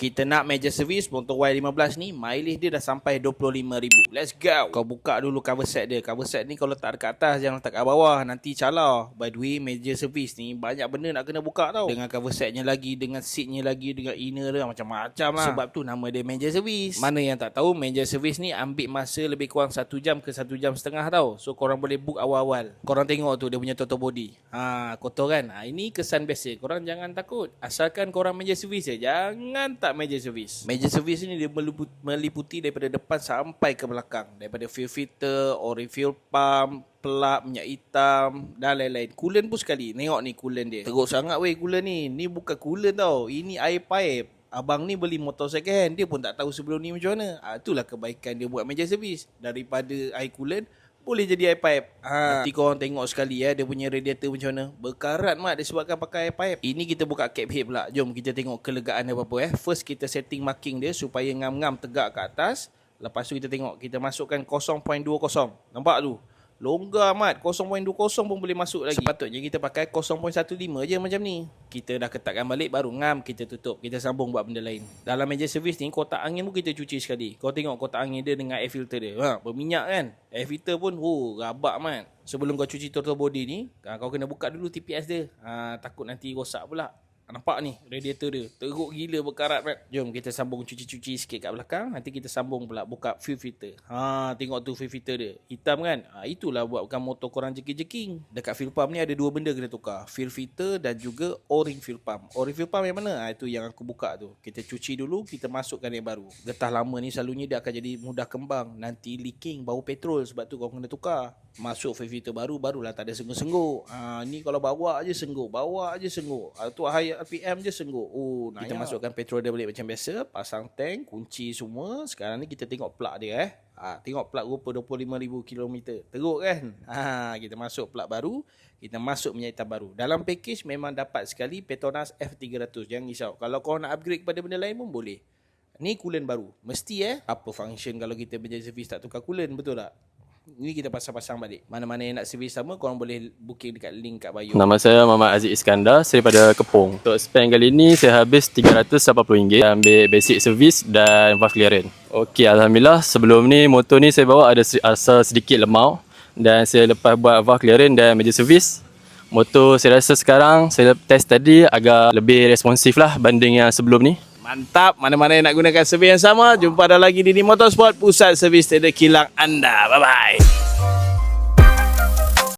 Kita nak major service motor Y15 ni mileage dia dah sampai 25,000. Let's go. Kau buka dulu cover set dia. Cover set ni kau letak dekat atas jangan letak kat bawah nanti calar. By the way major service ni banyak benda nak kena buka tau. Dengan cover setnya lagi, dengan seatnya lagi, dengan inner dia macam-macam lah. Sebab tu nama dia major service. Mana yang tak tahu major service ni ambil masa lebih kurang 1 jam ke 1 jam setengah tau. So korang boleh book awal-awal. Korang tengok tu dia punya total body. Ha, kotor kan? Ha, ini kesan biasa. Korang jangan takut. Asalkan korang major service je. Jangan tak major service. Major service ni dia meliputi, meliputi daripada depan sampai ke belakang. Daripada fuel filter, ori fuel pump, pelak, minyak hitam dan lain-lain. Coolant pun sekali. Tengok ni coolant dia. Teruk sangat weh coolant ni. Ni bukan coolant tau. Ini air pipe. Abang ni beli motor second hand. Dia pun tak tahu sebelum ni macam mana. Ha, itulah kebaikan dia buat major service. Daripada air coolant, boleh jadi air pipe. Ha. Nanti korang tengok sekali ya dia punya radiator macam mana. Berkarat mat disebabkan pakai air pipe. Ini kita buka cap head pula. Jom kita tengok kelegaan dia apa-apa eh. First kita setting marking dia supaya ngam-ngam tegak ke atas. Lepas tu kita tengok kita masukkan 0.20. Nampak tu? Longgar amat 0.20 pun boleh masuk lagi. Sepatutnya kita pakai 0.15 je macam ni. Kita dah ketatkan balik baru ngam kita tutup Kita sambung buat benda lain. Dalam meja servis ni kotak angin pun kita cuci sekali. Kau tengok kotak angin dia dengan air filter dia. Ha, Berminyak kan? Air filter pun oh rabak man Sebelum kau cuci total body ni ha, Kau kena buka dulu TPS dia. Ha, Takut nanti rosak pula Nampak ni radiator dia. Teruk gila berkarat kan Jom kita sambung cuci-cuci sikit kat belakang. Nanti kita sambung pula buka fuel filter. Ha, Tengok tu fuel filter dia. Hitam kan? Ha, Itulah buatkan motor korang jeking-jeking Dekat fuel pump ni ada dua benda kena tukar. Fuel filter dan juga o-ring fuel pump. O-ring fuel pump yang mana? Ha, itu yang aku buka tu. Kita cuci dulu Kita masukkan yang baru. Getah lama ni selalunya dia akan jadi mudah kembang. Nanti leaking bau petrol Sebab tu kau kena tukar Masuk fuel filter baru Barulah tak ada sengguk-sengguk ha, Ni kalau bawa aje sengguk Bawa aje sengguk ha, Tu high RPM je sengguk. Oh, nah kita masukkan petrol dia balik macam biasa, pasang tank, kunci semua. Sekarang ni kita tengok plug dia eh. Ha, tengok plug rupa 25,000 km. Teruk kan? Ha, kita masuk plug baru, kita masuk minyak hitam baru. Dalam package memang dapat sekali Petronas F300. Jangan risau. Kalau kau nak upgrade kepada benda lain pun boleh. Ni coolant baru. Mesti eh. Apa function kalau kita menjadi servis tak tukar coolant, betul tak? Ni kita pasang-pasang balik. Mana-mana yang nak servis sama, korang boleh booking dekat link kat bio. Nama saya Muhammad Aziz Iskandar, saya daripada Kepong. Untuk spend kali ni saya habis RM380 ambil basic service dan valve clearance. Okey, Alhamdulillah sebelum ni motor ni saya bawa ada asal sedikit lemau dan saya lepas buat valve clearance dan major service. Motor saya rasa sekarang saya test tadi agak lebih responsif lah banding yang sebelum ni. Mantap, mana-mana yang nak gunakan servis yang sama, jumpa dah lagi di Motorsport, pusat servis tidak kilang anda. Bye-bye.